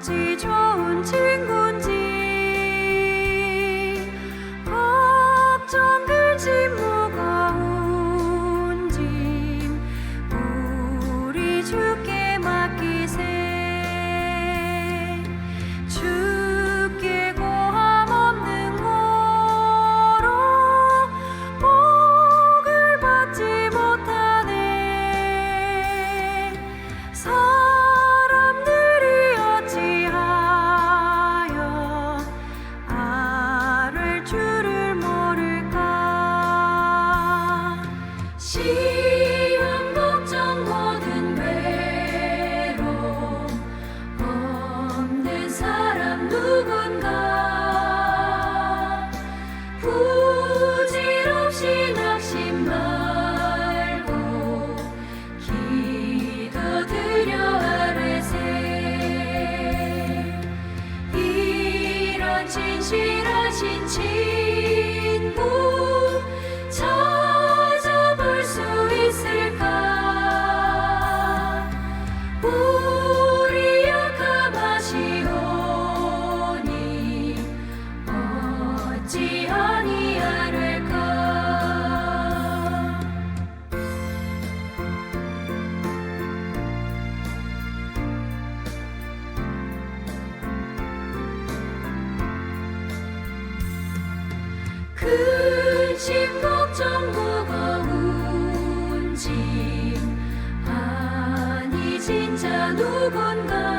记住。 시험 걱정 모든 외로움 없는 사람 누군가 부질없이 낙심 말고 기도드려 아뢰세. 이런 진실하신 친 근심 걱정 무거운 짐 아니 진짜 누군가